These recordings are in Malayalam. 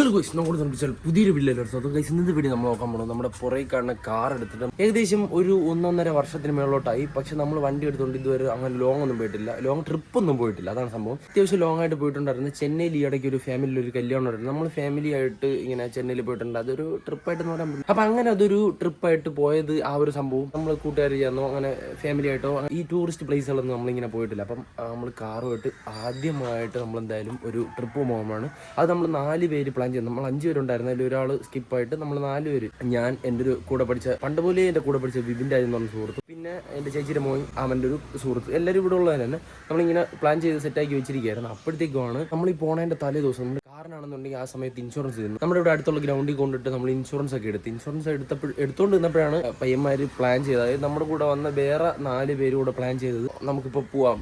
ഹലോ ഗൈസ് നമ്മൾ നിർമ്മിച്ചാൽ പുതിയൊരു വീട്ടിലല്ലോ സ്വന്തം ഗൈസ് ഇന്നത്തെ വീഡിയോ നമ്മൾ നോക്കാൻ പോകണം നമ്മുടെ പുറകെ കാണുന്ന കാർ എടുത്തിട്ട് ഏകദേശം ഒരു ഒന്നൊന്നര വർഷത്തിന് മേളോട്ടായി പക്ഷെ നമ്മൾ വണ്ടി എടുത്തുകൊണ്ട് ഇതുവരെ അങ്ങനെ ലോങ് ഒന്നും പോയിട്ടില്ല. ലോങ് ട്രിപ്പ് ഒന്നും പോയിട്ടില്ല. അതാണ് സംഭവം. അത്യാവശ്യം ലോങ് ആയിട്ട് പോയിട്ടുണ്ടായിരുന്നു. ചെന്നൈയിൽ ഈ ഇടയ്ക്ക് ഒരു ഫാമിലിയിൽ ഒരു കല്യാണം ഉണ്ടായിരുന്നു. നമ്മൾ ഫാമിലി ആയിട്ട് ഇങ്ങനെ ചെന്നൈയിൽ പോയിട്ടുണ്ട്. അതൊരു ട്രിപ്പായിട്ട് എന്ന് പറയാൻ പറ്റും അപ്പം അങ്ങനെ അതൊരു ട്രിപ്പായിട്ട് പോയത് ആ ഒരു സംഭവം. നമ്മൾ കൂട്ടുകാർ ചെയ്യാന്നോ അങ്ങനെ ഫാമിലി ആയിട്ടോ ഈ ടൂറിസ്റ്റ് പ്ലേസുകളൊന്നും നമ്മളിങ്ങനെ പോയിട്ടില്ല. അപ്പം നമ്മൾ കാറുമായിട്ട് ആദ്യമായിട്ട് നമ്മൾ എന്തായാലും ഒരു ട്രിപ്പ് പോകുമ്പോഴാണ്. അത് നമ്മൾ നാല് പേര് പ്ലാൻ ചെയ്തു. നമ്മൾ അഞ്ച് പേരുണ്ടായിരുന്നു. അതിൽ ഒരാൾ സ്കിപ്പായിട്ട് നമ്മൾ നാല് പേര്. ഞാൻ എന്റെ ഒരു കൂടെ പഠിച്ച പണ്ട് പോലെ എന്റെ കൂടെ പഠിച്ച വിപിന്റെ ആയിരുന്നു പറഞ്ഞ സുഹൃത്ത്. പിന്നെ എന്റെ ചേച്ചിയുടെ മോൻ അവന്റെ ഒരു സുഹൃത്ത്. എല്ലാവരും ഇവിടെ ഉള്ളത് തന്നെ നമ്മളിങ്ങനെ പ്ലാൻ ചെയ്ത് സെറ്റാക്കി വെച്ചിരിക്കുകയായിരുന്നു. അപ്പോഴത്തേക്കുമാണ് നമ്മൾ ഈ പോണതിന്റെ തലേ ദിവസം കാറിനാണെന്നുണ്ടെങ്കിൽ ആ സമയത്ത് ഇൻഷുറൻസ് ചെയ്യുന്നു നമ്മുടെ ഇവിടെ അടുത്തുള്ള ഗ്രൗണ്ടിൽ കൊണ്ടിട്ട് നമ്മൾ ഇൻഷുറൻസ് ഒക്കെ എടുത്ത് ഇൻഷുറൻസ് എടുത്തപ്പോൾ എടുത്തുകൊണ്ട് നിന്നപ്പോഴാണ് പയ്യന്മാർ പ്ലാൻ ചെയ്തത്. അതായത് നമ്മുടെ കൂടെ വന്ന വേറെ നാല് പേര് കൂടെ പ്ലാൻ ചെയ്തത്. നമുക്കിപ്പോൾ പോവാം.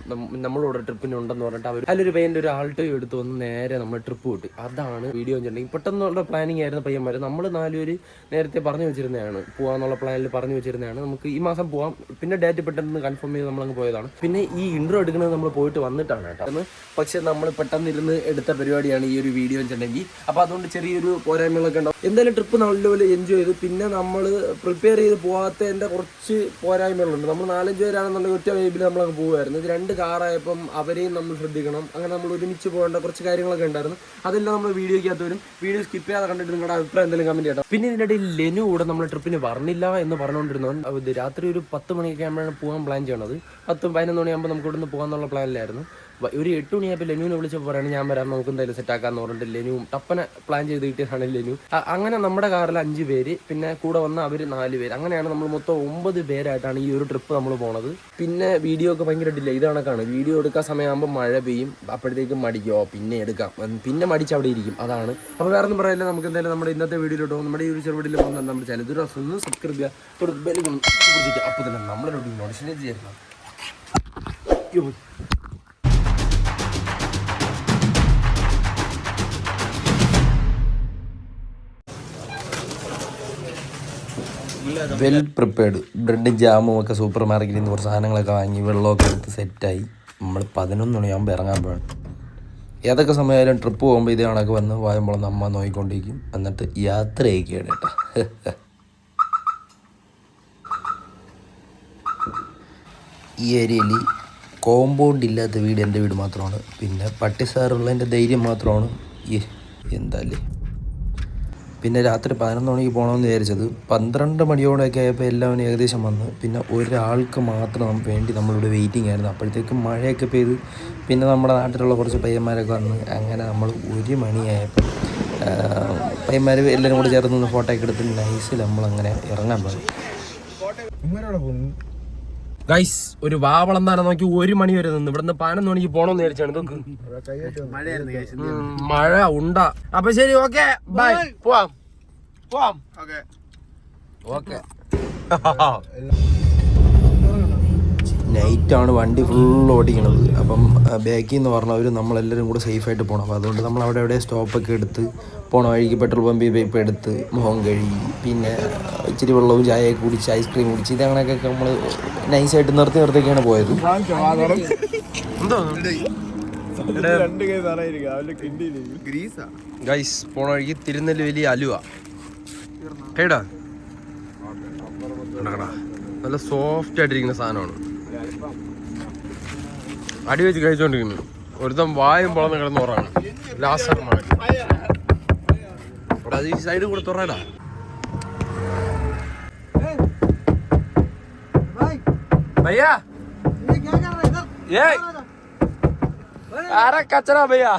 നമ്മളിവിടെ ട്രിപ്പിന് ഉണ്ടെന്ന് പറഞ്ഞിട്ട് അവർ അതിലൊരു പയ്യന്റെ ഒരു ആൾട്ടോ എടുത്ത് വന്ന് നേരെ നമ്മൾ ട്രിപ്പ് വിട്ടു. അതാണ് വീഡിയോ വെച്ചിട്ടുണ്ടെങ്കിൽ പെട്ടെന്നുള്ള പ്ലാനിങ് ആയിരുന്നു പയ്യന്മാർ നമ്മൾ നാലുപേര് നേരത്തെ പറഞ്ഞു വെച്ചിരുന്നതാണ്. പോകാന്നുള്ള പ്ലാനിൽ പറഞ്ഞു വെച്ചിരുന്നതാണ്. നമുക്ക് ഈ മാസം പോവാം. പിന്നെ ഡേറ്റ് പെട്ടെന്ന് കൺഫേം ചെയ്ത് നമ്മളങ്ങ് പോയതാണ്. പിന്നെ ഈ ഇൻട്രോ എടുക്കുന്നത് നമ്മൾ പോയിട്ട് വന്നിട്ടാണ് കേട്ടോ. പക്ഷെ നമ്മൾ പെട്ടെന്ന് ഇരുന്ന് എടുത്ത പരിപാടിയാണ് ഈ ഒരു വീഡിയോ വെച്ചിട്ടുണ്ടെങ്കിൽ അപ്പോൾ അതുകൊണ്ട് ചെറിയൊരു പോരായ്മകളൊക്കെ ഉണ്ടാവും. എന്തായാലും ട്രിപ്പ് നല്ലപോലെ എൻജോയ് ചെയ്തു. പിന്നെ നമ്മൾ പ്രിപ്പയർ ചെയ്ത് പോകാത്തതിന്റെ കുറച്ച് പോരായ്മകളുണ്ട്. നമ്മൾ നാലഞ്ച് പേരാണെന്നുണ്ടെങ്കിൽ ഒറ്റ വൈബിൽ നമ്മളങ്ങ് പോകുമായിരുന്നു രണ്ട് കാറായപ്പം അവരെയും നമ്മൾ ശ്രദ്ധിക്കണം. അങ്ങനെ നമ്മൾ ഒരുമിച്ച് പോകേണ്ട കുറച്ച് കാര്യങ്ങളൊക്കെ ഉണ്ടായിരുന്നു. അതെല്ലാം നമ്മൾ വീഡിയോയ്ക്കകത്ത് വരും. വീഡിയോ സ്കിപ്പ് ചെയ്യാതെ കണ്ടിട്ട് നിങ്ങളുടെ അഭിപ്രായം എന്തെങ്കിലും കമന്റ് ചെയ്യാം പിന്നെ ഇതിനിടയിൽ ലെനു കൂടെ നമ്മൾ ട്രിപ്പിന് പറഞ്ഞില്ല എന്ന് പറഞ്ഞുകൊണ്ടിരുന്നവൻ ഇത് രാത്രി ഒരു പത്ത് മണിയൊക്കെ ആകുമ്പോഴാണ് പോകാൻ പ്ലാൻ ചെയ്യണത് പത്ത് പതിനൊന്ന് മണിയാകുമ്പോൾ നമുക്ക് ഇവിടുന്ന് പോകാമെന്നുള്ള പ്ലാനിലായിരുന്നു ഒരു എട്ട് മണിയായപ്പോൾ ലെനുവിനെ വിളിച്ചപ്പോൾ പറയണം ഞാൻ വരാം നമുക്ക് എന്തായാലും സെറ്റ് ആക്കാന്ന് പറഞ്ഞിട്ട് ലെനുവും ടപ്പനെ പ്ലാൻ ചെയ്ത് കിട്ടിയതാണ് ലെനു അങ്ങനെ നമ്മുടെ കാറിൽ അഞ്ച് പേര് പിന്നെ കൂടെ വന്ന അവർ നാല് പേര്. അങ്ങനെയാണ് നമ്മൾ മൊത്തം ഒമ്പത് പേരായിട്ടാണ് ഈ ഒരു ട്രിപ്പ് നമ്മൾ പോണത്. പിന്നെ വീഡിയോ ഒക്കെ ഭയങ്കര ഡിലേ ഇത് കണക്കാണ്. വീഡിയോ എടുക്കാൻ സമയമാകുമ്പോൾ മഴ പെയ്യും അപ്പോഴത്തേക്കും മടിക്കോ. പിന്നെ എടുക്കാം. പിന്നെ മടിച്ച് അവിടെ ഇരിക്കും. അതാണ്. അപ്പോൾ വേറെ ഒന്നും പറയില്ല നമുക്ക് എന്തായാലും നമ്മുടെ ഇന്നത്തെ വീഡിയോയിലോട്ടോ നമ്മുടെ ഈ ഒരു ചെറുപടിയിൽ പോകുന്നത് നമ്മുടെ ചിലതൊരു ദിവസം സബ്സ്ക്രൈബ് ചെയ്യുക അപ്പോൾ തന്നെ നമ്മളൊരു നോട്ടിഫിക്കേഷൻ ചെയ്യുന്നത് വെൽ പ്രിപ്പയർഡ് ബ്രെഡും ജാമും ഒക്കെ സൂപ്പർ മാർക്കറ്റിൽ നിന്ന് കുറച്ച് സാധനങ്ങളൊക്കെ വാങ്ങി വെള്ളമൊക്കെ എടുത്ത് സെറ്റായി നമ്മൾ പതിനൊന്ന് മണിയാകുമ്പോൾ ഇറങ്ങാൻ പോകണം ഏതൊക്കെ സമയമായാലും ട്രിപ്പ് പോകുമ്പോൾ ഇതേ കണക്ക് വന്ന് വായുമ്പോൾ അമ്മ നോയിക്കൊണ്ടിരിക്കും എന്നിട്ട് യാത്ര അയക്കുകയാണ് കേട്ടോ. ഈ ഏരിയയിൽ കോമ്പൗണ്ട് ഇല്ലാത്ത വീട് എന്റെ വീട് മാത്രമാണ്. പിന്നെ പട്ടിസാറുള്ളതിന്റെ ധൈര്യം മാത്രമാണ്. ഈ എന്താല്ലേ പിന്നെ രാത്രി പതിനൊന്ന് മണിക്ക് പോകണമെന്ന് വിചാരിച്ചത്. പന്ത്രണ്ട് മണിയോടെയൊക്കെ ആയപ്പോൾ എല്ലാവരും ഏകദേശം വന്ന്. പിന്നെ ഒരാൾക്ക് മാത്രം വേണ്ടി നമ്മളിവിടെ വെയിറ്റിംഗ് ആയിരുന്നു. അപ്പോഴത്തേക്കും മഴയൊക്കെ പെയ്ത് പിന്നെ നമ്മുടെ നാട്ടിലുള്ള കുറച്ച് പയ്യന്മാരൊക്കെ വന്ന് അങ്ങനെ നമ്മൾ ഒരു മണിയായപ്പോൾ പയ്യന്മാർ എല്ലാവരും കൂടി ചേർന്ന് ഫോട്ടോ ഒക്കെ എടുത്ത് നൈസിൽ നമ്മളങ്ങനെ ഇറങ്ങാൻ പോയി. ഗൈസ് ഒരു വാവളന്താനം നോക്കി ഒരു മണി വരെ നിന്ന്. ഇവിടുന്ന് പതിനൊന്ന് മണിക്ക് പോണോന്ന് വിചാരിച്ചാണ്. ഉം, മഴ ഉണ്ട. അപ്പൊ ശരി ഓക്കെ ബൈ പോവാം. പോവാം. ഓക്കെ നൈറ്റാണ് വണ്ടി ഫുൾ ഓടിക്കണത്. അപ്പം ബാക്കിൽ നിന്ന് പറഞ്ഞവർ നമ്മളെല്ലാവരും കൂടെ സേഫായിട്ട് പോകണം അപ്പോൾ അതുകൊണ്ട് നമ്മൾ അവിടെ എവിടെ സ്റ്റോപ്പൊക്കെ എടുത്ത് പോണ വഴിക്ക് പെട്രോൾ പമ്പിൽ പൈപ്പ് എടുത്ത് മുഖം കഴുകി പിന്നെ ഇച്ചിരി വെള്ളവും ചായയൊക്കെ കുടിച്ച് ഐസ്ക്രീം കുടിച്ച് ഇത് അങ്ങനെയൊക്കെ നമ്മൾ നൈസായിട്ട് നിർത്തി നിർത്തിയൊക്കെയാണ് പോയത്. എന്തോ ഗൈസ് പോണ വഴിക്ക് തിരുനെല്ലുവേലി അലുവ. കേടാ നല്ല സോഫ്റ്റ് ആയിട്ടിരിക്കുന്ന സാധനമാണ്. അടി വെച്ച് കഴിച്ചോണ്ടിരിക്കുന്നു. ഒരുത്തം വായും പൊളന്ന് കിടന്ന് ലാസ്റ്റ് അത് ഈ സൈഡ് കൂടെ തുറയടാ भैया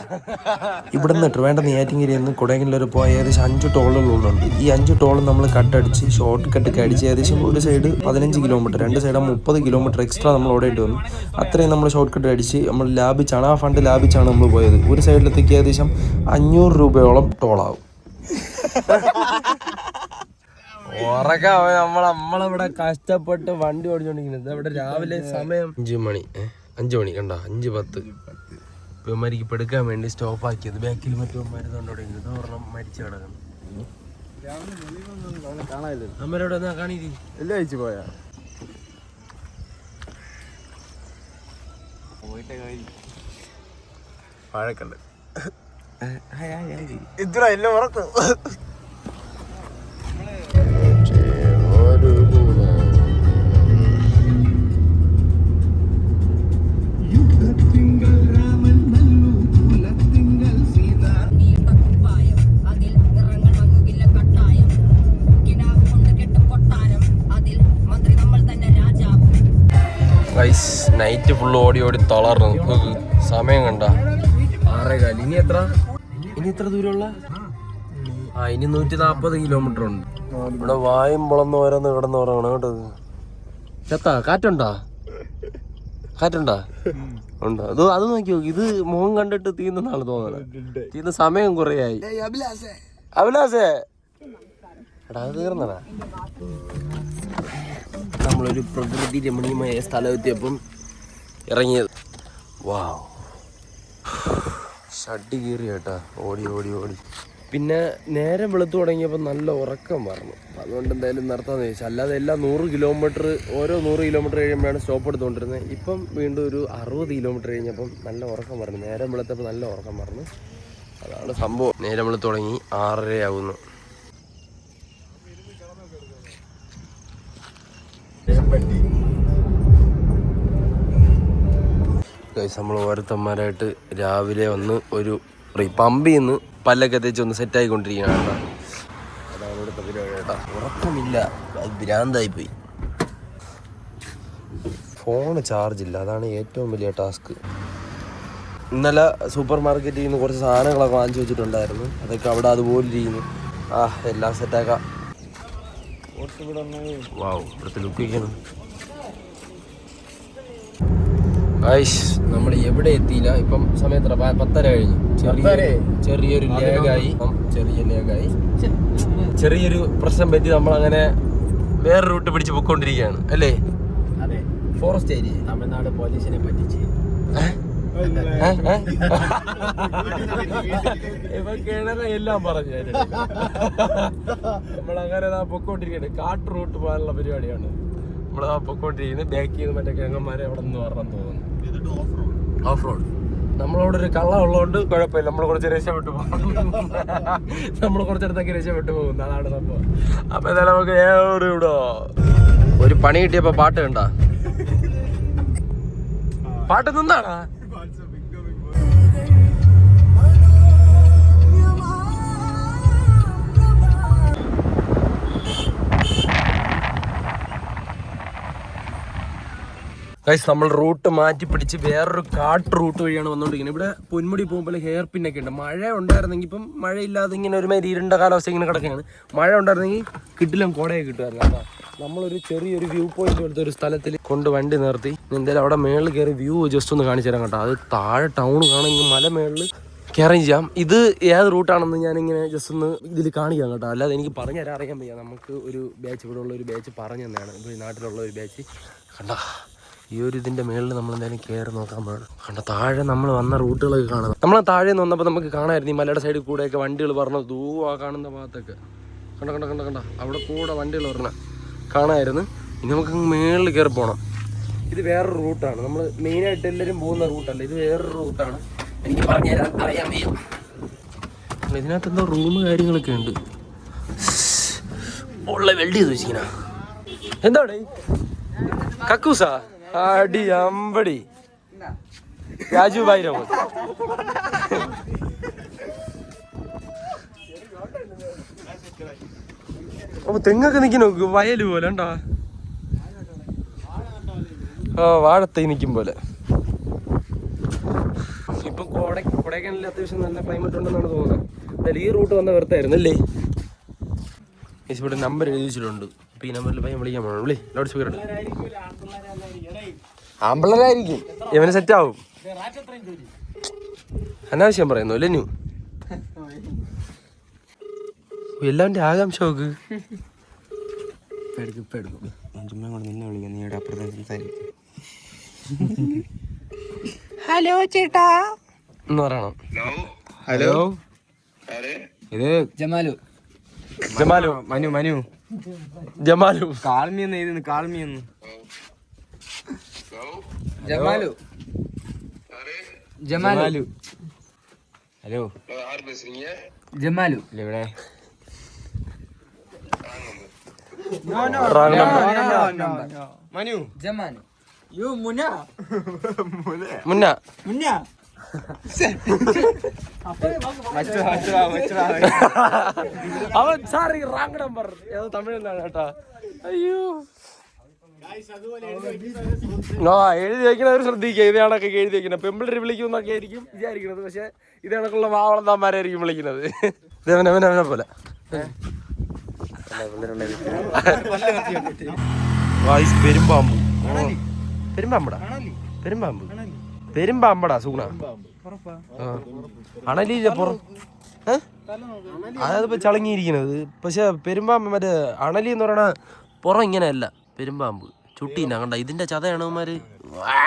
ഇവിടുന്ന് ട്രിവാൻഡ്രം നെയ്യാറ്റിൻകരയിൽ നിന്ന് കുടകിൽ വരെ പോയ ഏകദേശം അഞ്ച് ടോളുകളുണ്ട് ഈ അഞ്ച് ടോൾ നമ്മൾ കട്ടടിച്ച് ഷോർട്ട് കട്ട് അടിച്ച് ഏകദേശം ഒരു സൈഡ് പതിനഞ്ച് കിലോമീറ്റർ രണ്ട് സൈഡ് മുപ്പത് കിലോമീറ്റർ എക്സ്ട്രാ നമ്മൾ ഓടേണ്ടി വന്നു. അത്രയും നമ്മൾ ഷോർട്ട് കട്ട് അടിച്ച് നമ്മൾ ലാഭിച്ചാണ് ആ ഫണ്ട് ലാഭിച്ചാണ് നമ്മൾ പോയത്. ഒരു സൈഡിലത്തേക്ക് ഏകദേശം അഞ്ഞൂറ് രൂപയോളം ടോളാവും ഉറക്കം നമ്മൾ നമ്മളിവിടെ കഷ്ടപ്പെട്ട് വണ്ടി ഓടിച്ചോണ്ടിരിക്കുന്നത് ഇവിടെ രാവിലെ സമയം അഞ്ചു മണി അഞ്ചു മണി കണ്ട? അഞ്ച് പത്ത്. ഇവന്മാർക്ക് ഇപ്പൊ എടുക്കാൻ വേണ്ടി സ്റ്റോപ്പ് ആക്കിയത്. ബാക്കിൽ മറ്റു മരുന്നുണ്ടോടെങ്കിലും ഒരെണ്ണം മരിച്ചു കിടക്കണം അമ്മരോട് എന്നാ കാണീതി എല്ലാം അയച്ചു പോയാ വാഴക്കണ്ട് ഇത്ര എല്ലാം ഉറക്കും നീണ്ടക്കുപ്പായം നൈറ്റ് ഫുൾ ഓടി ഓടി തളർന്നു. സമയം കണ്ട. ആറേകാൽ. ഇനി എത്ര? ഇനി എത്ര ദൂരമുള്ള? ആ ഇനി നൂറ്റി നാപ്പത് കിലോമീറ്റർ ഉണ്ട്. ഇവിടെ വായും പൊളന്ന് ഓരോന്ന് കിടന്ന് പറയണം കേട്ടത് ചെത്താ കാറ്റുണ്ടാ? കാറ്റുണ്ടാ? ഉണ്ടോ? അത് അത് നോക്കി നോക്കി. ഇത് മുഖം കണ്ടിട്ട് തീർന്നാണ് തോന്നുന്നത് തീർന്ന സമയം കുറേയായി. ആയി അഭിലാസേ എടാ അത് തീർന്നടാ. നമ്മളൊരു പ്രകൃതി രമണീയമായ സ്ഥലമെത്തിയപ്പം ഇറങ്ങിയത് വാ ഷട്ടി കീറി കേട്ടാ. ഓടി ഓടി ഓടി. പിന്നെ നേരം വെളുത്തു തുടങ്ങിയപ്പോൾ നല്ല ഉറക്കം പറഞ്ഞു അതുകൊണ്ട് എന്തായാലും നിർത്താമെന്ന് ചോദിച്ചാൽ അല്ലാതെ എല്ലാ നൂറ് കിലോമീറ്റർ ഓരോ നൂറ് കിലോമീറ്റർ കഴിയുമ്പോഴാണ് സ്റ്റോപ്പ് എടുത്തുകൊണ്ടിരുന്നത്. ഇപ്പം വീണ്ടും ഒരു അറുപത് കിലോമീറ്റർ കഴിഞ്ഞപ്പം നല്ല ഉറക്കം പറഞ്ഞു നേരം വെളുത്തപ്പോൾ നല്ല ഉറക്കം പറഞ്ഞു അതാണ് സംഭവം. നേരം വെളുത്തു തുടങ്ങി ആറര ആവുന്നു. ഗൈസ് നമ്മൾ ഓരോരുത്തന്മാരായിട്ട് രാവിലെ ഒന്ന് ഒരു പമ്പിൽ നിന്ന് പല്ലൊക്കെ തേച്ച് ഒന്ന് സെറ്റ് ആയിക്കൊണ്ടിരിക്കുകയാണ് കേട്ടോ. അതാണ് ഉറക്കമില്ല. ഭ്രാന്തായി പോയി ഫോണ് ചാർജ് ഇല്ല. അതാണ് ഏറ്റവും വലിയ ടാസ്ക് ഇന്നലെ സൂപ്പർ മാർക്കറ്റിൽ നിന്ന് കുറച്ച് സാധനങ്ങളൊക്കെ വാങ്ങിച്ചു വെച്ചിട്ടുണ്ടായിരുന്നു. അതൊക്കെ അവിടെ അതുപോലെ ഇരിക്കുന്നു. ആ എല്ലാം സെറ്റാക്കാം വാവ് ഇവിടുത്തെ ലുക്ക് വയ്ക്കണം ഐഷ് നമ്മൾ എവിടെ എത്തിയില്ല. ഇപ്പം സമയത്ര പത്തര കഴിഞ്ഞു. ചെറിയ ചെറിയൊരു ലേഖായി ചെറിയ ലേഖായി ചെറിയൊരു പ്രശ്നം പറ്റി നമ്മൾ അങ്ങനെ വേറെ റൂട്ട് പിടിച്ച് പൊക്കോണ്ടിരിക്കുകയാണ് അല്ലേ? അതെ. ഫോറസ്റ്റ് ഏരിയ തമിഴ്നാട് പോലീസിനെ പറ്റിച്ച്. ഇപ്പൊ കിണറ എല്ലാം പറഞ്ഞു നമ്മളങ്ങനെ പൊക്കോണ്ടിരിക്കുന്നത് കാട്ട് റൂട്ട് പോകാനുള്ള പരിപാടിയാണ്. നമ്മൾ പൊക്കോണ്ടിരിക്കുന്നത് ബാക്ക് ചെയ്ത് മറ്റേ കിഴങ്ങന്മാരെ അവിടെ നിന്ന് വരണം തോന്നുന്നു. ഓഫ് റോഡ് നമ്മളവിടെ ഒരു കള്ള ഉള്ളതുകൊണ്ട് കുഴപ്പമില്ല. നമ്മൾ കുറച്ച് രക്ഷപ്പെട്ടു പോകും. നമ്മൾ കുറച്ചിടത്തൊക്കെ രക്ഷപ്പെട്ടു പോകുന്നു അതാണ് സംഭവം. അപ്പൊ എന്തായാലും നമുക്ക് ഏറെ ഇവിടോ? ഒരു പണി കിട്ടിയപ്പോ പാട്ട് കണ്ട? പാട്ട് നിന്നാടാ ഗൈസ് നമ്മൾ റൂട്ട് മാറ്റി പിടിച്ച് വേറൊരു കാട്ട് റൂട്ട് വഴിയാണ് വന്നുകൊണ്ടിരിക്കുന്നത് ഇവിടെ പൊന്മുടി പോകുമ്പോൾ ഹെയർ പിന്നൊക്കെ ഉണ്ട്. മഴ ഉണ്ടായിരുന്നെങ്കിൽ ഇപ്പം മഴയില്ലാതെ ഇങ്ങനെ ഒരുമാതിരി ഇരുണ്ട കാലാവസ്ഥ ഇങ്ങനെ കിടക്കുകയാണ്. മഴ ഉണ്ടായിരുന്നെങ്കിൽ കിട്ടിലും കോടയൊക്കെ കിട്ടുമായിരുന്നു. അതാ നമ്മളൊരു ചെറിയൊരു വ്യൂ പോയിന്റ് എടുത്ത ഒരു സ്ഥലത്തിൽ കൊണ്ട് വണ്ടി നിർത്തി. എന്തായാലും അവിടെ മേളിൽ കയറി വ്യൂ ജസ്റ്റ് ഒന്ന് കാണിച്ചു തരാം കേട്ടോ. അത് താഴെ ടൗൺ കാണുമെങ്കിൽ മല മേളിൽ കയറുകയും ചെയ്യാം. ഇത് ഏത് റൂട്ടാണെന്ന് ഞാനിങ്ങനെ ജസ്റ്റ് ഒന്ന് ഇതിൽ കാണിക്കാം കേട്ടോ. അല്ലാതെ എനിക്ക് പറഞ്ഞു തരാൻ അറിയാൻ വയ്യ. നമുക്ക് ഒരു ബാച്ച് ഇവിടെ ഉള്ള ഒരു ബാച്ച് പറഞ്ഞു തന്നെയാണ്. ഇപ്പോൾ നാട്ടിലുള്ള ഒരു ബാച്ച് കണ്ട? ഈ ഒരു ഇതിന്റെ മേളിൽ നമ്മൾ എന്തായാലും കയറി നോക്കാൻ പോകണം കണ്ട താഴെ നമ്മൾ വന്ന റൂട്ടുകളൊക്കെ കാണാം നമ്മൾ താഴെ നിന്ന് വന്നപ്പോൾ നമുക്ക് കാണായിരുന്നു ഈ മലയുടെ സൈഡിൽ കൂടെയൊക്കെ വണ്ടികൾ പറഞ്ഞു ദൂ ആ കാണുന്ന ഭാഗത്തൊക്കെ. കണ്ട കണ്ട കണ്ട കണ്ട. അവിടെ കൂടെ വണ്ടികൾ പറഞ്ഞ കാണായിരുന്നു ഇനി നമുക്ക് മേളിൽ കയറി പോകണം ഇത് വേറൊരു റൂട്ടാണ്. നമ്മൾ മെയിനായിട്ട് എല്ലാവരും പോകുന്ന റൂട്ടല്ല. ഇത് വേറൊരു റൂട്ടാണ്. എനിക്ക് പറഞ്ഞു തരാൻ ഇതിനകത്ത് എന്തോ റൂം കാര്യങ്ങളൊക്കെ ഉണ്ട്. ഉള്ള വെള്ളി ചോദിച്ചിങ്ങനെ എന്താണ് കക്കൂസാ? അടി അമ്പടി. രാജു ഭൈരവ് അപ്പൊ തെങ്ങൊക്കെ നിൽക്കി നോക്ക് വയൽ പോലെ ഉണ്ടോ? ആ വാഴത്തൈ നിൽക്കും പോലെ. ഇപ്പൊ കോട കൊടൈക്കനാലിൽ അത്യാവശ്യം നല്ല ക്ലൈമറ്റ് ഉണ്ടെന്നാണ് തോന്നുന്നത്. എന്തായാലും ഈ റൂട്ട് വന്ന വെറുതായിരുന്നു അല്ലേ? ചേച്ചി ഇവിടെ നമ്പർ എഴുതി അപ്പൊ ഈ നമ്പറിൽ പയ്യൻ വിളിക്കാൻ പോകണം വിളി ലൗഡ് സ്പീക്കർ ഉണ്ട് ആമ്പിള്ളേരായിരിക്കും. ഇവന് സെറ്റ് ആവും. അനാവശ്യം പറയുന്നു അല്ലേ എല്ലാവന്റെ ആകാംക്ഷ നോക്ക്. എടുക്കും ഇപ്പം എടുക്കും ചുമ്മാ കൂടെ നിന്നെ വിളിക്കാം. നീ ഇവിടെ അപ്പുറത്തെ സംസാരിക്കും. ഹലോ ചേട്ടാ. എന്ന് പറയണം. ഹലോ. ഇത് ജമാലു. ജമാലു. മനു മനു. ജമാലു. കാൾമി എന്ന് എഴുതുന്നു കാൾമി എന്ന് ജമാലു. ജമാലു. ഹലോ. ജമാലു. ഇവിടെ. മനു. ജമാലു. യു മുന മുന്ന. മുന്ന. അവൻ സാർ ഈ റാങ്ക് നമ്പർ. ഏതോ തമിഴിലാണ് കേട്ടാ? അയ്യോ. ആ എഴുതി വെക്കണവർ ശ്രദ്ധിക്കുക. ഇതാണൊക്കെ കണക്കൊക്കെ എഴുതി വെക്കണം പെമ്പിളര് വിളിക്കുന്നൊക്കെ ആയിരിക്കും വിചാരിക്കുന്നത്. പക്ഷെ ഇത് കണക്കുള്ള മാവളന്താന്മാരായിരിക്കും വിളിക്കുന്നത്. ദേവനവനവനെ പോലെ. പെരുമ്പാമ്പ്. പെരുമ്പാമ്പടാ? പെരുമ്പാമ്പ്. പെരുമ്പാമ്പടാ സൂണ. അണലിയില്ല പുറം അതായത് ഇപ്പൊ ചളങ്ങിയിരിക്കുന്നത്. പക്ഷെ പെരുമ്പാമ്പ് മറ്റേ അണലി എന്ന് പറയണ പുറം ഇങ്ങനെയല്ല പെരുമ്പാമ്പ്. ചുട്ടീന കണ്ട? ഇതിന്റെ ചതയാണ് അവന്മാര് വാ.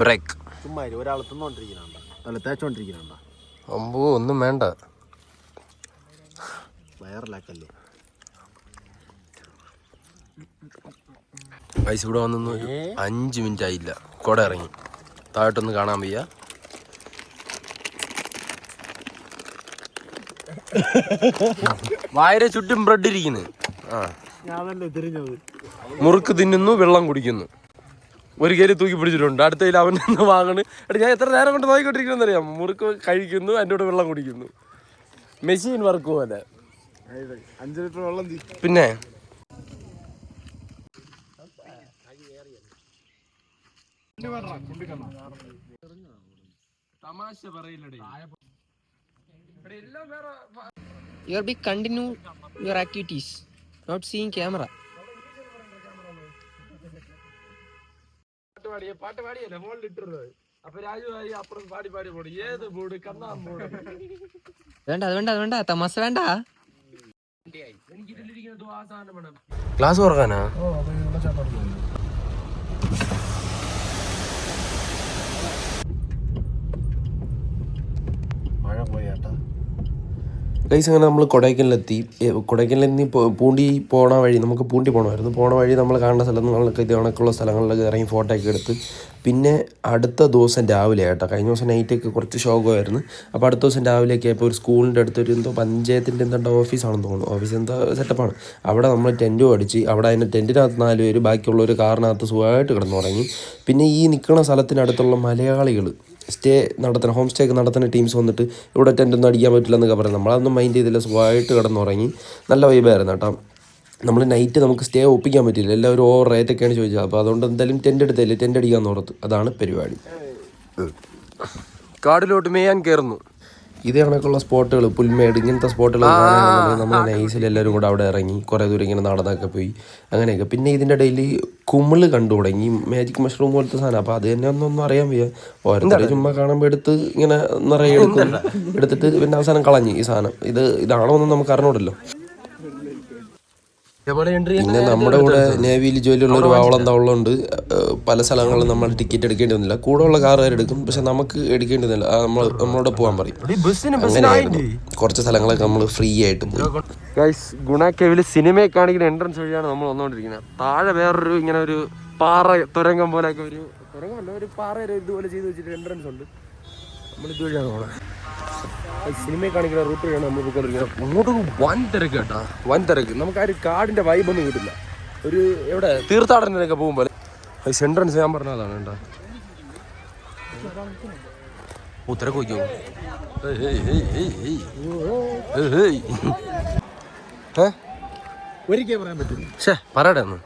ബ്രേക്ക്. ചുമ്മാ ഒരാൾ തിന്നോണ്ടിരിക്കുന്നുണ്ട. അല്ല തേച്ചോണ്ടിരിക്കുന്നുണ്ട? അമ്പൂ ഒന്നും വേണ്ട. വയറിലാക്കല്ലേ? പൈസ ഇവിടെ വന്നൊന്നും ഒരു അഞ്ച് മിനിറ്റ് ആയില്ല. കൊട ഇറങ്ങി. താഴോട്ടൊന്ന് കാണാൻ വയ്യ. വായര ചുറ്റും ബ്രെഡ് ഇരിക്കുന്നു. ആ. മുറുക്ക് തിന്നുന്നു വെള്ളം കുടിക്കുന്നു. ഒരു കയറി തൂക്കി പിടിച്ചിട്ടുണ്ട്. അടുത്ത കയ്യിൽ അവൻ നിന്ന് വാങ്ങണ്. എടാ ഞാൻ എത്ര നേരം കൊണ്ട് നോക്കിക്കൊണ്ടിരിക്കുന്നു അറിയാം മുറുക്ക് കഴിക്കുന്നു എന്റെ കൂടെ വെള്ളം കുടിക്കുന്നു. മെഷീൻ വർക്ക് പോലെ. അഞ്ച് ലിറ്റർ വെള്ളം പിന്നെ? തമാശ പറയില്ലടേ. You are be B continue your activities seeing seeing പാട്ട് പാടിയ പാട്ട് പാടിയല്ലേ ഫോണിൽ ഇട്ടിരുന്നത് അപ്പൊ രാജു ഭായി അപ്പുറം പാടി പാടി പോടി ഏത് ബോർഡ് കന്നാൻ ബോർഡ് വേണ്ട അത് വേണ്ട അത് വേണ്ട തമാശ വേണ്ട ക്ലാസ് തുറക്കാനാ മഴ പോയേട്ടാ ഗൈസ് അങ്ങനെ നമ്മൾ കൊടൈക്കനിലെത്തി. കൊടൈക്കനിൽ പൂണ്ടി പോണ വഴി നമുക്ക് പൂണ്ടി പോകണമായിരുന്നു പോണ വഴി നമ്മൾ കാണുന്ന സ്ഥലം നമ്മളൊക്കെ ഇത് കണക്കുള്ള സ്ഥലങ്ങളിലൊക്കെ ഇറങ്ങി ഫോട്ടോ ഒക്കെ എടുത്ത്. പിന്നെ അടുത്ത ദിവസം രാവിലെ ആയിട്ടോ കഴിഞ്ഞ ദിവസം നൈറ്റൊക്കെ കുറച്ച് ശോകമായിരുന്നു അപ്പോൾ അടുത്ത ദിവസം രാവിലെയൊക്കെ ആയപ്പോൾ ഒരു സ്കൂളിന്റെ അടുത്തൊരു എന്തോ പഞ്ചായത്തിന്റെ എന്താ ഓഫീസാണെന്ന് തോന്നുന്നു. ഓഫീസ് എന്താ സെറ്റപ്പാണ് അവിടെ നമ്മൾ ടെന്റും അടിച്ച് അവിടെ അതിന്റെ ടെന്റിനകത്ത് നാല് പേര് ബാക്കിയുള്ള ഒരു കാറിനകത്ത് സുഖമായിട്ട് കിടന്നുറങ്ങി. പിന്നെ ഈ നിൽക്കുന്ന സ്ഥലത്തിനടുത്തുള്ള മലയാളികൾ സ്റ്റേ നടത്തുന്ന ഹോം സ്റ്റേ ഒക്കെ നടത്തുന്ന ടീംസ് വന്നിട്ട് ഇവിടെ ടെന്റ് ഒന്നും അടിക്കാൻ പറ്റില്ല എന്നൊക്കെ പറയും നമ്മളതൊന്നും മൈൻഡ് ചെയ്തില്ല സുഖമായിട്ട് കിടന്നുറങ്ങി. നല്ല വൈബായിരുന്നു കേട്ടോ. നമ്മൾ നൈറ്റ് നമുക്ക് സ്റ്റേ ഒപ്പിക്കാൻ പറ്റില്ല എല്ലാവരും ഓവർ റേറ്റ് ഒക്കെയാണ് ചോദിച്ചത്. അപ്പോൾ അതുകൊണ്ട് എന്തായാലും ടെന്റ് എടുത്തില്ലേ ടെന്റ് അടിക്കാൻ ഓർത്ത്. അതാണ് പരിപാടി. കാടിലോട്ട് മേയാൻ കയറുന്നു ഇത് കണക്കുള്ള സ്പോട്ടുകൾ പുൽമേട് ഇങ്ങനത്തെ സ്പോട്ടുകൾ നമ്മൾ നൈസിൽ എല്ലാവരും കൂടെ അവിടെ ഇറങ്ങി കുറേ ദൂരം ഇങ്ങനെ നടന്നൊക്കെ പോയി അങ്ങനെയൊക്കെ. പിന്നെ ഇതിന്റെ ഇടയിൽ കുമിൾ കണ്ടു തുടങ്ങി മാജിക് മഷ്റൂം പോലത്തെ സാധനം. അപ്പോൾ അത് തന്നെ ഒന്നൊന്നും അറിയാൻ വയ്യ. ഓരോരുത്തർ ചുമ്മാ കാണുമ്പോൾ എടുത്ത് ഇങ്ങനെ നിറയെ എടുക്കും. എടുത്തിട്ട് പിന്നെ അവസാനം കളഞ്ഞു. ഈ സാധനം ഇത് ഇതാണോ എന്ന് നമുക്ക് അറിഞ്ഞൂടല്ലോ. പിന്നെ നമ്മുടെ കൂടെ നേവിയിൽ ജോലിയുള്ള ഒരു വാവളം തവളുണ്ട് പല സ്ഥലങ്ങളിലും നമ്മൾ ടിക്കറ്റ് എടുക്കേണ്ടി വന്നില്ല. കൂടെ ഉള്ള കാറുകാർ എടുക്കും പക്ഷെ നമുക്ക് എടുക്കേണ്ടി വന്നില്ല. ആ, നമ്മൾ നമ്മളോട് പോകാൻ പറയും. അങ്ങനെയായിരുന്നു കുറച്ച് സ്ഥലങ്ങളൊക്കെ നമ്മൾ ഫ്രീ ആയിട്ട് പോയി. ഗൈസ് ഗുണ കേവിൽ സിനിമയെ കാണിക്കുന്ന എൻട്രൻസ് വഴിയാണ് നമ്മൾ വന്നുകൊണ്ടിരിക്കുന്നത് താഴെ വേറൊരു ഇങ്ങനെ ഒരു പാറ തുരങ്കം പോലെയൊക്കെ ഒരു തുരങ്കമല്ല ഒരു പാറ ഇതുപോലെ ചെയ്ത് വെച്ചിട്ട് എൻട്രൻസ് ഉണ്ട്. നമ്മൾ ഇതുവഴിയാണ് പോണത്. സിനിമയെ കാണിക്കുന്ന റൂട്ട് വഴിയാണ് നമ്മൾ പോയിക്കൊണ്ടിരിക്കുന്നത്. അങ്ങോട്ട് വൻ തിരക്ക് കേട്ടാ വൻ തിരക്ക്. നമുക്ക് ആ ഒരു കാടിന്റെ വൈബ് ഒന്നും കിട്ടില്ല. ഒരു എവിടെ? തീർത്ഥാടനത്തിനൊക്കെ പോകുമ്പോൾ അത് സെൻട്രൻസ് ഞാൻ പറഞ്ഞതാണ് കേട്ടോ. ഓ തിരക്ക് ഏ? ഒരിക്കൽ പറയാൻ പറ്റില്ല ഷേ പറയട്ടെ ഒന്ന്.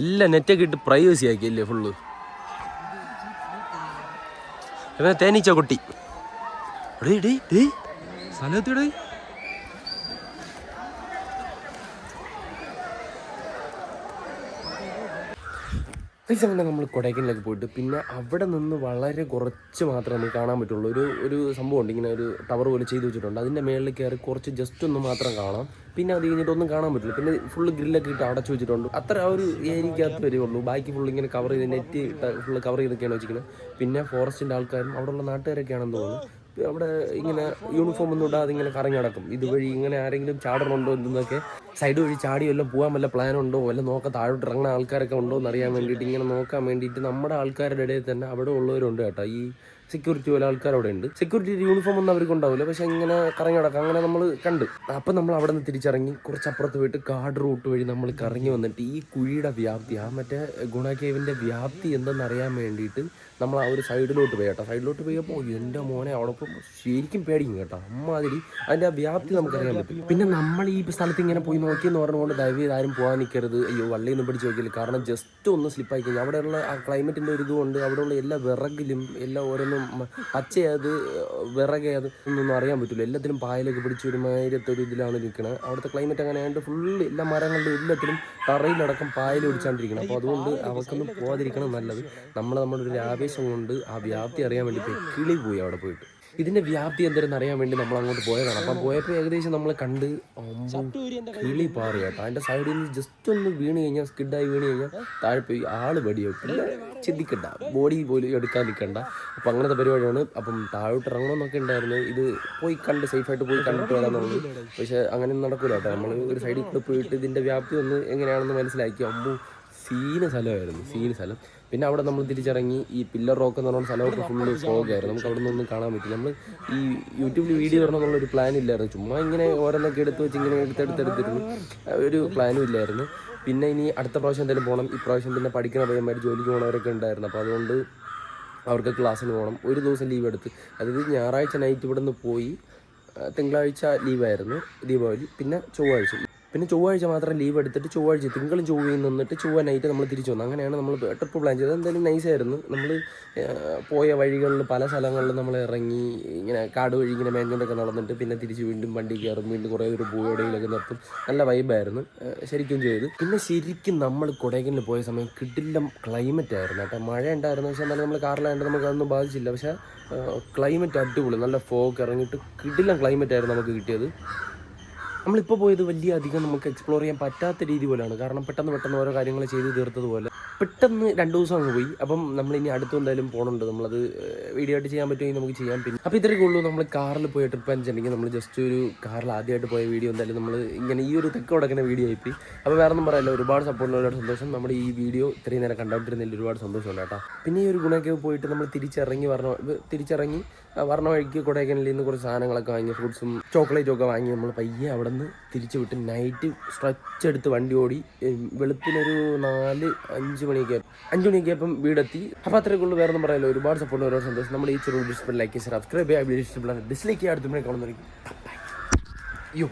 എല്ലാം നെറ്റൊക്കെ ഇട്ട് പ്രൈവസി ആക്കിയല്ലേ ഫുള്ള് ഇവനെ തേനീച്ച കുട്ടി. സ്ഥലത്തിടേ ഈ സമയത്ത് നമ്മൾ കൊടൈക്കനിലേക്ക് പോയിട്ട് പിന്നെ അവിടെ നിന്ന് വളരെ കുറച്ച് മാത്രമേ നമുക്ക് കാണാൻ പറ്റുള്ളൂ. ഒരു ഒരു സംഭവം ഉണ്ട്. ഇങ്ങനെ ഒരു ടവർ പോലെ ചെയ്തു വെച്ചിട്ടുണ്ട്. അതിന്റെ മേളിൽ കയറി കുറച്ച് ജസ്റ്റ് ഒന്ന് മാത്രം കാണാം. പിന്നെ അത് കഴിഞ്ഞിട്ട് ഒന്നും കാണാൻ പറ്റില്ല. പിന്നെ ഫുള്ള് ഗ്രില്ലൊക്കെ ഇട്ട് അടച്ചു വെച്ചിട്ടുണ്ട്. അത്ര ആ ഒരു ഏരിയക്കകത്ത് വരുള്ളൂ ബാക്കി ഫുള്ള് ഇങ്ങനെ കവർ ചെയ്ത് നെറ്റ് ഫുള്ള് കവർ ചെയ്തൊക്കെയാണ് വെച്ചിരിക്കുന്നത്. പിന്നെ ഫോറസ്റ്റിന്റെ ആൾക്കാരും അവിടെയുള്ള നാട്ടുകാരൊക്കെയാണെന്ന് തോന്നുന്നു. അവിടെ ഇങ്ങനെ യൂണിഫോം ഒന്നും ഇടാതെ ഇങ്ങനെ കറങ്ങി നടക്കും. ഇതുവഴി ഇങ്ങനെ ആരെങ്കിലും ചാടണുണ്ടോ എന്തെന്നൊക്കെ? സൈഡ് വഴി ചാടി വല്ലതും പോകാൻ വല്ല പ്ലാൻ ഉണ്ടോ? വല്ല നോക്കാൻ താഴോട്ട് ഇറങ്ങുന്ന ആൾക്കാരൊക്കെ ഉണ്ടോ എന്ന് അറിയാൻ വേണ്ടിയിട്ട് ഇങ്ങനെ നോക്കാൻ വേണ്ടിയിട്ട് നമ്മുടെ ആൾക്കാരുടെ ഇടയിൽ തന്നെ അവിടെ ഉള്ളവരുണ്ട് കേട്ടോ. ഈ സെക്യൂരിറ്റി പോലെ ആൾക്കാർ അവിടെ ഉണ്ട്. സെക്യൂരിറ്റി യൂണിഫോം ഒന്നും അവർക്ക് ഉണ്ടാവില്ല. പക്ഷെ ഇങ്ങനെ കറങ്ങി നടക്കാം. അങ്ങനെ നമ്മൾ കണ്ട്. അപ്പം നമ്മൾ അവിടെ നിന്ന് തിരിച്ചിറങ്ങി കുറച്ച് അപ്പുറത്ത് പോയിട്ട് കാട് റൂട്ട് വഴി നമ്മൾ കറങ്ങി വന്നിട്ട് ഈ കുഴിയുടെ വ്യാപ്തി ആ മറ്റേ ഗുണകേവിന്റെ വ്യാപ്തി എന്തെന്ന് അറിയാൻ വേണ്ടിയിട്ട് നമ്മൾ ആ ഒരു സൈഡിലോട്ട് പോയി കേട്ടോ. സൈഡിലോട്ട് പോയപ്പോൾ എന്റെ മോനെ അവിടെ ശരിക്കും പേടിക്കും കേട്ടോ. അമ്മാതിരി അതിന്റെ ആ വ്യാപ്തി നമുക്കറിയാൻ പറ്റും. പിന്നെ നമ്മൾ ഈ സ്ഥലത്ത് ഇങ്ങനെ പോയി നോക്കിയെന്ന് പറഞ്ഞുകൊണ്ട് ദയവ് ചെയ്ത് ആരും പോകാൻ നിൽക്കരുത് അയ്യോ വള്ളിയൊന്നും പിടിച്ച് നോക്കിയില്ല കാരണം ജസ്റ്റ് ഒന്ന് സ്ലിപ്പായി കഴിഞ്ഞാൽ അവിടെയുള്ള ആ ക്ലൈമറ്റിന്റെ ഒരു ഇതുകൊണ്ട് അവിടെയുള്ള എല്ലാ വിറകിലും എല്ലാം ഓരോന്നും പച്ചയത് വിറകേത് ഒന്നും അറിയാൻ പറ്റില്ല എല്ലാത്തിലും പായലൊക്കെ പിടിച്ച് ഒരുമാതിരത്തെ ഒരു ഇതിലാണ് നിൽക്കുന്നത് അവിടുത്തെ ക്ലൈമറ്റ് അങ്ങനെ ആയതുകൊണ്ട് ഫുള്ള് എല്ലാ മരങ്ങളിലും എല്ലാത്തിലും തറയിലടക്കം പായൽ പിടിച്ചാണ്ടിരിക്കണം അപ്പോൾ അതുകൊണ്ട് അവർക്കൊന്നും പോകാതിരിക്കണം നല്ലത്. നമ്മൾ നമ്മുടെ ഒരു ആവേശം കൊണ്ട് ആ വ്യാപ്തി അറിയാൻ വേണ്ടി കിളി പോയി അവിടെ പോയിട്ട്. ഇതിന്റെ വ്യാപ്തി എന്തായിരുന്നു അറിയാൻ വേണ്ടി നമ്മൾ അങ്ങോട്ട് പോയതാണ്. അപ്പം പോയപ്പോൾ ഏകദേശം നമ്മൾ കണ്ട് കിളി പാറി കേട്ടോ അതിന്റെ സൈഡിൽ നിന്ന് ജസ്റ്റ് ഒന്ന് വീണ് കഴിഞ്ഞാൽ സ്കിഡായി വീണ് കഴിഞ്ഞാൽ താഴെ പോയി ആൾ പിന്നെ ചിന്തിക്കണ്ട. ബോഡി പോലും എടുക്കാൻ നിൽക്കണ്ട. അപ്പം അങ്ങനത്തെ പരിപാടിയാണ്. അപ്പം താഴോട്ട് ഇറങ്ങണമെന്നൊക്കെ ഉണ്ടായിരുന്നു. ഇത് പോയി കണ്ട് സേഫായിട്ട് പോയി കണ്ടിട്ട് വരാമെന്നുള്ളത് പക്ഷെ അങ്ങനെ നടക്കൂല കേട്ടോ. നമ്മൾ ഒരു സൈഡിൽ കൂടെ പോയിട്ട് ഇതിന്റെ വ്യാപ്തി ഒന്ന് എങ്ങനെയാണെന്ന് മനസ്സിലാക്കി. അമ്മു സീന സ്ഥലമായിരുന്നു. സീന സ്ഥലം. പിന്നെ അവിടെ നമ്മൾ തിരിച്ചിറങ്ങി ഈ പില്ലർ റോക്ക് എന്ന് പറഞ്ഞ സ്ഥലമൊക്കെ ഫുള്ള് ഫോഗായിരുന്നു നമുക്ക് അവിടെ നിന്നൊന്നും കാണാൻ പറ്റില്ല. നമ്മൾ ഈ യൂട്യൂബിൽ വീഡിയോ വരണം എന്നുള്ളൊരു പ്ലാൻ ഇല്ലായിരുന്നു. ചുമ്മാ ഇങ്ങനെ ഓരോന്നൊക്കെ എടുത്ത് വെച്ച് ഇങ്ങനെ എടുത്തെടുത്തെടുത്തിരുന്നു ഒരു പ്ലാനും ഇല്ലായിരുന്നു. പിന്നെ ഇനി അടുത്ത പ്രാവശ്യം എന്തായാലും പോകണം ഇപ്രാവശ്യം പിന്നെ പഠിക്കുന്ന പയ്യന്മാർ ജോലിക്ക് പോകണവരൊക്കെ ഉണ്ടായിരുന്നു. അപ്പോൾ അതുകൊണ്ട് അവർക്ക് ക്ലാസ്സിന് പോകണം ഒരു ദിവസം ലീവ് എടുത്ത്. അതായത് ഞായറാഴ്ച നൈറ്റ് ഇവിടെ നിന്ന് പോയി തിങ്കളാഴ്ച ലീവായിരുന്നു ദീപാവലി. പിന്നെ ചൊവ്വാഴ്ച. പിന്നെ ചൊവ്വാഴ്ച മാത്രം ലീവ് എടുത്തിട്ട് ചൊവ്വാഴ്ച തിങ്കളും ചൊവ്വയും നിന്നിട്ട് ചൊവ്വ നൈറ്റ് നമ്മൾ തിരിച്ചു വന്നു. അങ്ങനെയാണ് നമ്മൾ ട്രിപ്പ് പ്ലാൻ ചെയ്തത്. എന്തായാലും നൈസായിരുന്നു നമ്മൾ പോയ വഴികളിൽ പല സ്ഥലങ്ങളിലും നമ്മൾ ഇറങ്ങി ഇങ്ങനെ കാട് വഴി ഇങ്ങനെ മേഞ്ഞോണ്ടൊക്കെ നടന്നിട്ട് പിന്നെ തിരിച്ച് വീണ്ടും വണ്ടി കയറും. വീണ്ടും കുറേ ഒരു പൂവടയിലൊക്കെ നിർത്തും. നല്ല വൈബായിരുന്നു ശരിക്കും ചെയ്തു. പിന്നെ ശരിക്കും നമ്മൾ കൊടൈക്കനിൽ പോയ സമയം കിടിലം ക്ലൈമറ്റ് ആയിരുന്നു കേട്ടോ. മഴ ഉണ്ടായിരുന്നു. പക്ഷേ എന്നാലും നമ്മൾ കാറിലായിട്ട് നമുക്ക് അതൊന്നും ബാധിച്ചില്ല. പക്ഷേ ക്ലൈമറ്റ് അടിപൊളി. നല്ല ഫോഗ് ഇറങ്ങിയിട്ട് കിടിലം ക്ലൈമറ്റ് ആയിരുന്നു നമുക്ക് കിട്ടിയത്. നമ്മളിപ്പോൾ പോയത് വലിയ അധികം നമുക്ക് എക്സ്പ്ലോർ ചെയ്യാൻ പറ്റാത്ത രീതി പോലെയാണ് കാരണം പെട്ടെന്ന് പെട്ടെന്ന് ഓരോ കാര്യങ്ങൾ ചെയ്ത് തീർത്തതുപോലെ പെട്ടെന്ന് രണ്ട് ദിവസം അങ്ങ് പോയി. അപ്പം നമ്മൾ ഇനി അടുത്ത് എന്തായാലും പോകണുണ്ട് നമ്മളത് വീഡിയോ ആയിട്ട് ചെയ്യാൻ പറ്റുമെങ്കിൽ നമുക്ക് ചെയ്യാൻ പിന്നെ അപ്പോൾ ഇത്രയൊക്കെ ഉള്ളൂ. നമ്മൾ കാറിൽ പോയ ട്രിപ്പ് വെച്ചിട്ടുണ്ടെങ്കിൽ നമ്മൾ ജസ്റ്റ് ഒരു കാറിൽ ആദ്യമായിട്ട് പോയ വീഡിയോ എന്തായാലും നമ്മൾ ഇങ്ങനെ ഈ ഒരു തെക്ക് കൊടുക്കുന്ന വീഡിയോ ആയിപ്പോയി അപ്പോൾ വേറെ ഒന്നും പറയല്ല ഒരുപാട് സപ്പോർട്ടിന് ഒരുപാട് സന്തോഷം. നമ്മുടെ ഈ വീഡിയോ ഇത്രയും നേരം കണ്ടുകൊണ്ടിരുന്നതിൽ ഒരുപാട് സന്തോഷമുണ്ട് കേട്ടോ. പിന്നെ ഈ ഒരു ഗുണമൊക്കെ പോയിട്ട് നമ്മൾ തിരിച്ചിറങ്ങി വരണ തിരിച്ചിറങ്ങി വരണ വഴിക്ക് കൊടൈക്കനിൽ നിന്ന് കുറച്ച് സാധനങ്ങളൊക്കെ വാങ്ങി ഫ്രൂട്ട്സും ചോക്ലേറ്റും ഒക്കെ വാങ്ങി നമ്മൾ പയ്യെ അവിടെ നിന്ന് തിരിച്ചു വിട്ട് നൈറ്റ് സ്ട്രെച്ച് എടുത്ത് വണ്ടി ഓടി. വെളുപ്പിനൊരു നാല് അഞ്ച് മണിയൊക്കെ അഞ്ച് മണിയൊക്കെ ആയപ്പം വീടെത്തി അപ്പോൾ അത്രയൊക്കെ വേറെ ഒന്നും പറയല്ലോ ഒരുപാട് സപ്പോർട്ട് ഒരുപാട് സന്തോഷം. നമ്മൾ ഈ ചെറു ഡിസ്പ്ലേ ലൈക്ക് സബ്സ്ക്രൈബ് ചെയ്യുക ഡിസ്ലൈക്ക് ചെയ്യാൻ അടുത്തുമ്പോഴേ കാണുന്നു അയ്യോ.